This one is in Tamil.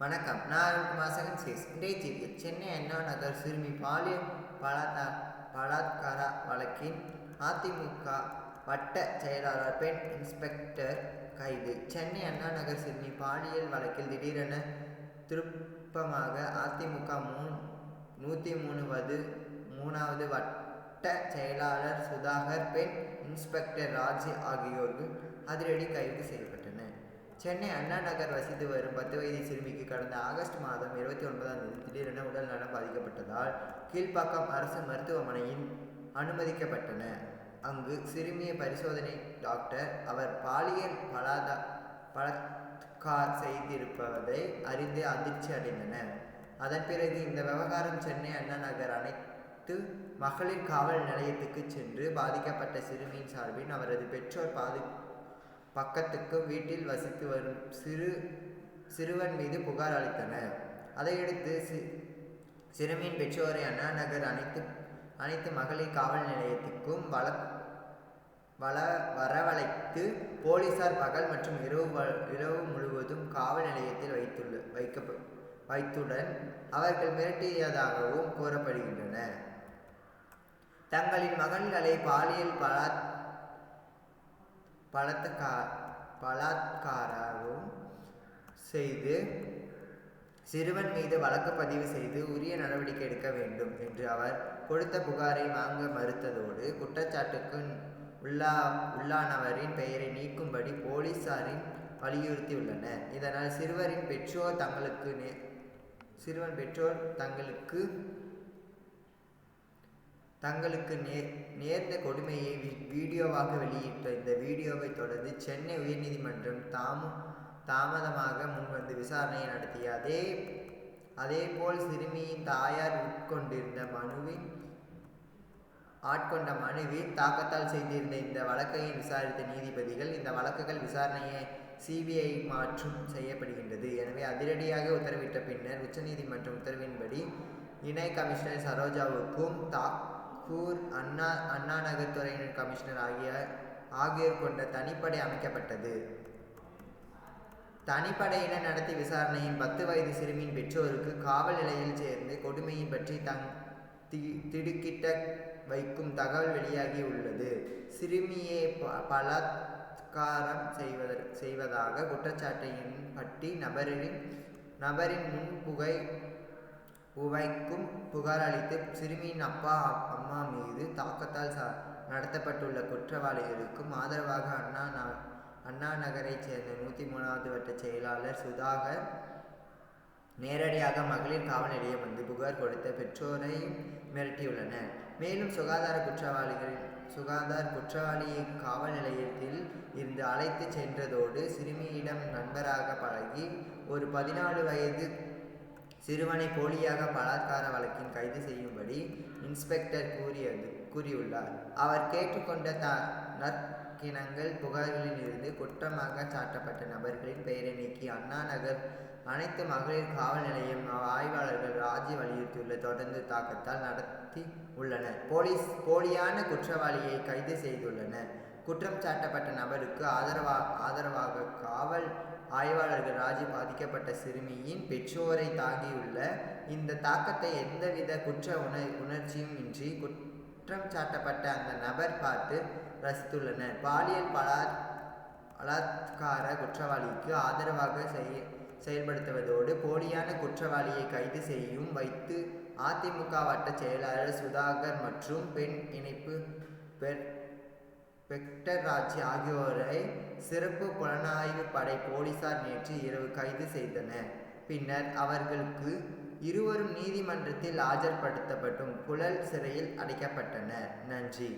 வணக்கம். நான் அருண்குமார் செகண்ட் சீஸ். இன்றைய செய்தி சென்னை அண்ணா நகர் சிறுமி பாலியல் பலாத்தா பலாத்கார வழக்கின் அதிமுக வட்ட செயலாளர் பெண் இன்ஸ்பெக்டர் கைது. சென்னை அண்ணா நகர் சிறுமி பாலியல் வழக்கில் திடீரென திருப்பமாக அதிமுக மூ நூற்றி மூணுவது மூணாவது வட்ட செயலாளர் சுதாகர் பெண் இன்ஸ்பெக்டர் ராஜி ஆகியோர்கள் அதிரடி கைது செய்யப்பட்டனர் சென்னை அண்ணா நகர் வசித்து வரும் பத்து வயது சிறுமிக்கு கடந்த ஆகஸ்ட் மாதம் இருபத்தி ஒன்பதாம் தேதி திடீரென உடல் நலம் பாதிக்கப்பட்டதால் கீழ்ப்பாக்கம் அரசு மருத்துவமனையில் அனுமதிக்கப்பட்டன. அங்கு சிறுமியை பரிசோதனை டாக்டர் அவர் பாலியல் பலாத பலத்கார் செய்திருப்பதை அறிந்து அதிர்ச்சி அடைந்தனர். அதன் பிறகு இந்த விவகாரம் சென்னை அண்ணா நகர் அனைத்து மகளிர் காவல் நிலையத்துக்கு சென்று பாதிக்கப்பட்ட சிறுமியின் சார்பில் அவரது பெற்றோர் பாதி பக்கத்துக்கு வீட்டில் வசித்து வரும் சிறு சிறுவன் மீது புகார் அளித்தனர். அதையடுத்து சி சிறுமியின் பெற்றோரை அண்ணா நகர் அனைத்து அனைத்து மகளிர் காவல் நிலையத்துக்கும் வள வள வரவழைத்து போலீசார் பகல் மற்றும் இரவு வ- இரவு முழுவதும் காவல் நிலையத்தில் வைத்துள்ள வைக்க வைத்துடன் அவர்கள் மிரட்டியதாகவும் கூறப்படுகின்றன. தங்களின் மகன்களை பாலியல் பலாத் பலத்தக்கா பலாத்காரவும் செய்து சிறுவன் மீது வழக்கு பதிவு செய்து உரிய நடவடிக்கை எடுக்க வேண்டும் என்று அவர் கொடுத்த புகாரை வாங்க மறுத்ததோடு குற்றச்சாட்டுக்கு உள்ளா உள்ளானவரின் பெயரை நீக்கும்படி போலீசாரின் வலியுறுத்தியுள்ளனர். இதனால் சிறுவரின் பெற்றோர் தங்களுக்கு நே- சிறுவன் பெற்றோர் தங்களுக்கு தங்களுக்கு நே நேர்ந்த கொடுமையை வீடியோவாக வெளியிட்ட இந்த வீடியோவை தொடர்ந்து சென்னை உயர்நீதிமன்றம் தாமும் தாமதமாக முன்வந்து விசாரணையை நடத்திய அதே அதேபோல் சிறுமியின் தாயார் உட்கொண்டிருந்த மனுவின் ஆட்கொண்ட மனுவி தாக்கத்தால் செய்திருந்த இந்த வழக்கை விசாரித்த நீதிபதிகள் இந்த வழக்குகள் விசாரணையை சிபிஐ மாற்றும் செய்யப்படுகின்றது. எனவே அதிரடியாக உத்தரவிட்ட பின்னர் உச்சநீதிமன்ற உத்தரவின்படி இணை கமிஷனர் சரோஜாவுக்கும் தா கூர் அண்ணா அண்ணா நகர் துறையினர் கமிஷனர் ஆகிய ஆகியோர் கொண்ட தனிப்படை அமைக்கப்பட்டது. தனிப்படையினர் நடத்திய விசாரணையின் பத்து வயது சிறுமியின் பெற்றோருக்கு காவல் நிலையில் சேர்ந்து கொடுமையை பற்றி தங் தி- திடுக்கிட்ட வைக்கும் தகவல் வெளியாகி உள்ளது. சிறுமியை ப- பலாத்காரம் செய்வத செய்வதாக குற்றச்சாட்டையின் பட்டி நபரின் நபரின் முன் புகை உவைக்கும் புகார் அளித்து சிறுமியின் அப்பா அம்மா மீது தாக்கத்தால் ச நடத்தப்பட்டுள்ள குற்றவாளிகளுக்கும் ஆதரவாக அண்ணா ந- அண்ணா நகரைச் சேர்ந்த நூற்றி மூணாவது வட்ட செயலாளர் சுதாகர் நேரடியாக மகளிர் காவல் நிலையம் வந்து புகார் கொடுத்த பெற்றோரை மிரட்டியுள்ளனர். மேலும் சுகாதார குற்றவாளிகள் சுகாதார குற்றவாளியை காவல் நிலையத்தில் இருந்து அழைத்து சென்றதோடு சிறுமியிடம் நண்பராக பழகி ஒரு பதினாலு வயது சிறுவனை போலியாக பலாத்கார வழக்கில் கைது செய்யும்படி இன்ஸ்பெக்டர் கூறியது கூறியுள்ளார். அவர் கேட்டுக்கொண்ட த நற்கிணங்கள் புகார்களில் இருந்து குற்றமாக சாட்டப்பட்ட நபர்களின் பெயரை நீக்கி அண்ணா நகர் அனைத்து மகளிர் காவல் நிலையம் ஆய்வாளர்கள் ராஜி வலியுறுத்தியுள்ள தொடர்ந்து தாக்கத்தால் நடத்தி உள்ளனர். போலீஸ் போலியான குற்றவாளியை கைது செய்துள்ளனர். குற்றம் சாட்டப்பட்ட நபருக்கு ஆதரவாக ஆதரவாக காவல் ஆய்வாளர்கள் ராஜி பாதிக்கப்பட்ட சிறுமியின் பெற்றோரை தாங்கியுள்ள இந்த தாக்கத்தை எந்தவித குற்ற உணர் உணர்ச்சியும் இன்றி குற்றம் சாட்டப்பட்ட அந்த நபர் பார்த்து ரசித்துள்ளனர். பாலியல் பலா பலாத்கார குற்றவாளிக்கு ஆதரவாக செய் செயல்படுத்துவதோடு போலியான குற்றவாளியை கைது செய்யும் வைத்து அதிமுக வட்ட செயலாளர் சுதாகர் மற்றும் பெண் இணைப்பு பெற் வெக்டர் ராஜ் ஆகியோரை சிறப்பு புலனாய்வு படை போலீசார் நேற்று இரவு கைது செய்தனர். பின்னர் அவர்களுக்கு இருவரும் நீதிமன்றத்தில் ஆஜர்படுத்தப்பட்டும் புழல் சிறையில் அடைக்கப்பட்டனர். நன்றி.